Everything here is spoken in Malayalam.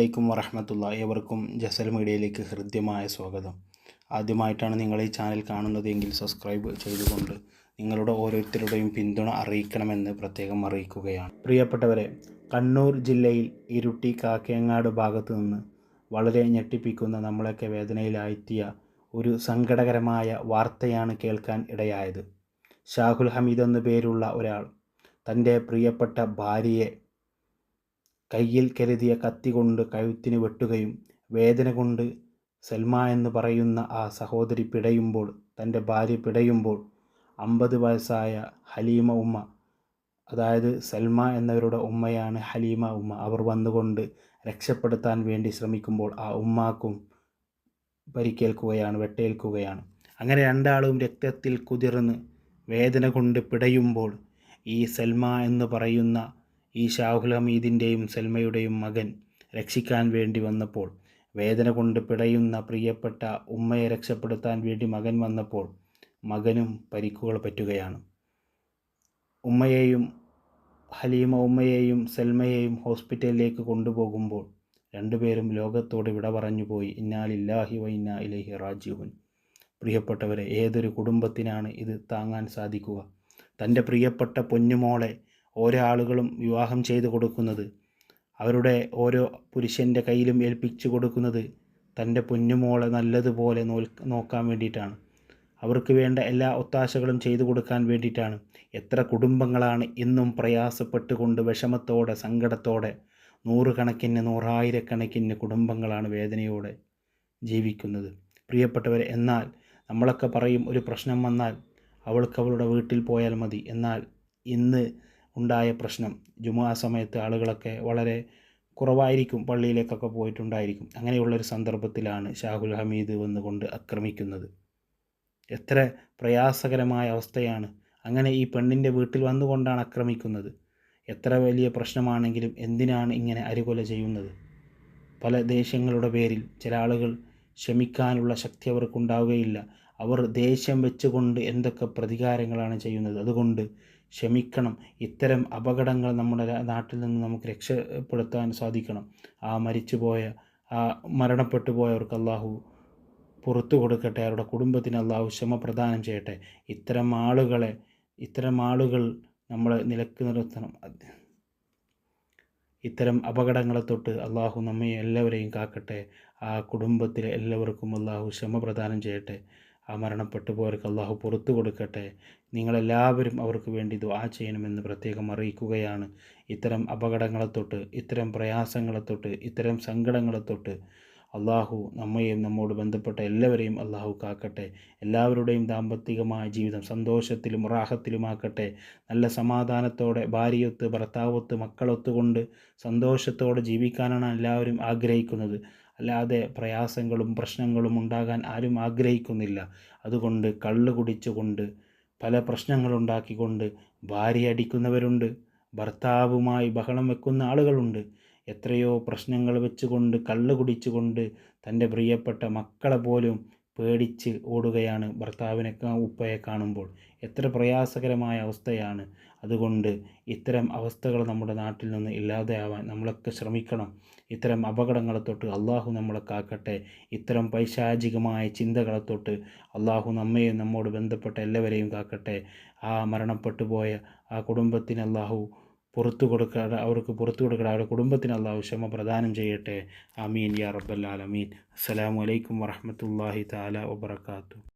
അലൈക്കും വറഹമത്തുള്ള ഏവർക്കും ജസൽ മീഡിയയിലേക്ക് ഹൃദ്യമായ സ്വാഗതം. ആദ്യമായിട്ടാണ് നിങ്ങൾ ഈ ചാനൽ കാണുന്നതെങ്കിൽ സബ്സ്ക്രൈബ് ചെയ്തുകൊണ്ട് നിങ്ങളുടെ ഓരോരുത്തരുടെയും പിന്തുണ അറിയിക്കണമെന്ന് പ്രത്യേകം അറിയിക്കുകയാണ്. പ്രിയപ്പെട്ടവരെ കണ്ണൂർ ജില്ലയിൽ ഇരുട്ടി കാക്കയങ്ങാട് ഭാഗത്തു നിന്ന് വളരെ ഞെട്ടിപ്പിക്കുന്ന നമ്മളൊക്കെ വേദനയിലാഴ്ത്തിയ ഒരു സങ്കടകരമായ വാർത്തയാണ് കേൾക്കാൻ ഇടയായത്. ഷാഹുൽ ഹമീദ് എന്നു പേരുള്ള ഒരാൾ തന്റെ പ്രിയപ്പെട്ട ഭാര്യയെ കയ്യിൽ കരുതിയ കത്തി കൊണ്ട് കഴുത്തിന് വെട്ടുകയും വേദന കൊണ്ട് സൽമ എന്ന് പറയുന്ന ആ സഹോദരി പിടയുമ്പോൾ തന്റെ ഭാര്യ പിടയുമ്പോൾ അമ്പത് വയസ്സായ ഹലീമ ഉമ്മ അതായത് സൽമ എന്നവരുടെ ഉമ്മയാണ് ഹലീമ ഉമ്മ. അവർ വന്നുകൊണ്ട് രക്ഷപ്പെടുത്താൻ വേണ്ടി ശ്രമിക്കുമ്പോൾ ആ ഉമ്മാക്കും പരിക്കേൽക്കുകയാണ് വെട്ടേൽക്കുകയാണ്. അങ്ങനെ രണ്ടാളും രക്തത്തിൽ കുതിർന്ന് വേദന കൊണ്ട് പിടയുമ്പോൾ ഈ സൽമ എന്ന് പറയുന്ന ഈ ഷാഹുൽ ഹമീദിന്റെയും സൽമയുടെയും മകൻ രക്ഷിക്കാൻ വേണ്ടി വന്നപ്പോൾ വേദന കൊണ്ട് പിടയുന്ന പ്രിയപ്പെട്ട ഉമ്മയെ രക്ഷപ്പെടുത്താൻ വേണ്ടി മകൻ വന്നപ്പോൾ മകനും പരിക്കുകൾ പറ്റുകയാണ്. ഉമ്മയെയും ഹലീമ ഉമ്മയെയും സൽമയെയും ഹോസ്പിറ്റലിലേക്ക് കൊണ്ടുപോകുമ്പോൾ രണ്ടുപേരും ലോകത്തോട് വിട പറഞ്ഞു പോയി ഇന്നാലില്ലാഹി വ ഇന്നാ ഇലഹി റാജീവൻ പ്രിയപ്പെട്ടവരെ ഏതൊരു കുടുംബത്തിനാണ് ഇത് താങ്ങാൻ സാധിക്കുക? തന്റെ പ്രിയപ്പെട്ട പൊന്നുമോളെ ഓരോ ആളുകളും വിവാഹം ചെയ്തു കൊടുക്കുന്നത്. അവരുടെ ഓരോ പുരുഷന്റെ കയ്യിലും ഏൽപ്പിച്ചു കൊടുക്കുന്നത് തന്റെ പൊന്നുമോളെ നല്ലതുപോലെ നോക്കാൻ വേണ്ടിയിട്ടാണ്. അവർക്ക് വേണ്ട എല്ലാ ഒത്താശകളും ചെയ്തു കൊടുക്കാൻ വേണ്ടിയിട്ടാണ്. എത്ര കുടുംബങ്ങളാണ് ഇന്നും പ്രയാസപ്പെട്ടുകൊണ്ട് വിഷമത്തോടെ സങ്കടത്തോടെ നൂറുകണക്കിന് നൂറായിരക്കണക്കിന് കുടുംബങ്ങളാണ് വേദനയോടെ ജീവിക്കുന്നത്. പ്രിയപ്പെട്ടവരെ എന്നാൽ നമ്മളൊക്കെ പറയും ഒരു പ്രശ്നം വന്നാൽ അവൾക്ക് അവളുടെ വീട്ടിൽ പോയാൽ മതി. എന്നാൽ ഇന്ന് ഉണ്ടായ പ്രശ്നം. ജുമാ സമയത്ത് ആളുകളൊക്കെ വളരെ കുറവായിരിക്കും പള്ളിയിലേക്കൊക്കെ പോയിട്ടുണ്ടായിരിക്കും. അങ്ങനെയുള്ളൊരു സന്ദർഭത്തിലാണ് ഷാഹുൽ ഹമീദ് വന്നുകൊണ്ട് ആക്രമിക്കുന്നത് എത്ര പ്രയാസകരമായ അവസ്ഥയാണ്. അങ്ങനെ ഈ പെണ്ണിന്റെ വീട്ടിൽ വന്നുകൊണ്ടാണ് ആക്രമിക്കുന്നത് എത്ര വലിയ പ്രശ്നമാണെങ്കിലും എന്തിനാണ് ഇങ്ങനെ അരുകൊല ചെയ്യുന്നത്? പല ദേഷ്യങ്ങളുടെ പേരിൽ ചില ആളുകൾ ക്ഷമിക്കാനുള്ള ശക്തി അവർക്കുണ്ടാവുകയില്ല. അവർ ദേഷ്യം വെച്ചുകൊണ്ട് എന്തൊക്കെ പ്രതികാരങ്ങളാണ് ചെയ്യുന്നത്? അതുകൊണ്ട് ക്ഷമിക്കണം. ഇത്തരം അപകടങ്ങൾ നമ്മുടെ നാട്ടിൽ നിന്ന് നമുക്ക് രക്ഷപ്പെടുത്താൻ സാധിക്കണം. ആ മരിച്ചുപോയ ആ മരണപ്പെട്ടു പോയവർക്ക് അള്ളാഹു പുറത്തു കൊടുക്കട്ടെ. അവരുടെ കുടുംബത്തിന് അള്ളാഹു ക്ഷമ പ്രദാനം ചെയ്യട്ടെ. ഇത്തരം ആളുകളെ ഇത്തരം ആളുകൾ നമ്മൾ നിലയ്ക്ക് നിർത്തണം. ഇത്തരം അപകടങ്ങളെ തൊട്ട് അള്ളാഹു നമ്മെ എല്ലാവരെയും കാക്കട്ടെ. ആ കുടുംബത്തിലെ എല്ലാവർക്കും അള്ളാഹു ക്ഷമ പ്രദാനം ചെയ്യട്ടെ. ആ മരണപ്പെട്ടു പോയവർക്ക് അള്ളാഹു പുറത്തു കൊടുക്കട്ടെ. നിങ്ങളെല്ലാവരും അവർക്ക് വേണ്ടി ദുആ ചെയ്യണമെന്ന് പ്രത്യേകം അറിയിക്കുകയാണ്. ഇത്തരം അപകടങ്ങളെ തൊട്ട് ഇത്തരം പ്രയാസങ്ങളെ തൊട്ട് ഇത്തരം സങ്കടങ്ങളെ തൊട്ട് അള്ളാഹു നമ്മയും നമ്മോട് ബന്ധപ്പെട്ട എല്ലാവരെയും അള്ളാഹു കാക്കട്ടെ. എല്ലാവരുടെയും ദാമ്പത്തികമായ ജീവിതം സന്തോഷത്തിലും റാഹത്തിലുമാക്കട്ടെ. നല്ല സമാധാനത്തോടെ ഭാര്യയൊത്ത് ഭർത്താവൊത്ത് മക്കളൊത്തുകൊണ്ട് സന്തോഷത്തോടെ ജീവിക്കാനാണ് എല്ലാവരും ആഗ്രഹിക്കുന്നത്. അല്ലാതെ പ്രയാസങ്ങളും പ്രശ്നങ്ങളും ഉണ്ടാകാൻ ആരും ആഗ്രഹിക്കുന്നില്ല. അതുകൊണ്ട് കള്ള് കുടിച്ചുകൊണ്ട് പല പ്രശ്നങ്ങളുണ്ടാക്കിക്കൊണ്ട് ഭാര്യ അടിക്കുന്നവരുണ്ട്. ഭർത്താവുമായി ബഹളം വെക്കുന്ന ആളുകളുണ്ട്. എത്രയോ പ്രശ്നങ്ങൾ വെച്ചുകൊണ്ട് കള്ള് കുടിച്ചുകൊണ്ട് തന്റെ പ്രിയപ്പെട്ട മക്കളെ പോലും പേടിച്ച് ഓടുകയാണ് ഭർത്താവിനെ ഉപ്പയെ കാണുമ്പോൾ. എത്ര പ്രയാസകരമായ അവസ്ഥയാണ്. അതുകൊണ്ട് ഇത്തരം അവസ്ഥകൾ നമ്മുടെ നാട്ടിൽ നിന്ന് ഇല്ലാതെയാവാൻ നമ്മളൊക്കെ ശ്രമിക്കണം. ഇത്തരം അപകടങ്ങളെ തൊട്ട് അള്ളാഹു നമ്മളെ കാക്കട്ടെ ഇത്തരം പൈശാചികമായ ചിന്തകളെ തൊട്ട് അള്ളാഹു നമ്മയും നമ്മോട് ബന്ധപ്പെട്ട എല്ലാവരെയും കാക്കട്ടെ. ആ മരണപ്പെട്ടു പോയ ആ കുടുംബത്തിന് അള്ളാഹു പുറത്തു കൊടുക്കാതെ അവർക്ക് പുറത്തു കൊടുക്കാതെ അവരുടെ കുടുംബത്തിന് അള്ളാഹു ക്ഷമ പ്രദാനം ചെയ്യട്ടെ. അമീൻ യാ റബ്ബൽ ആലമീൻ. അസ്സലാമു അലൈക്കും വറഹമത്തല്ലാഹി താല വബർക്കാത്തു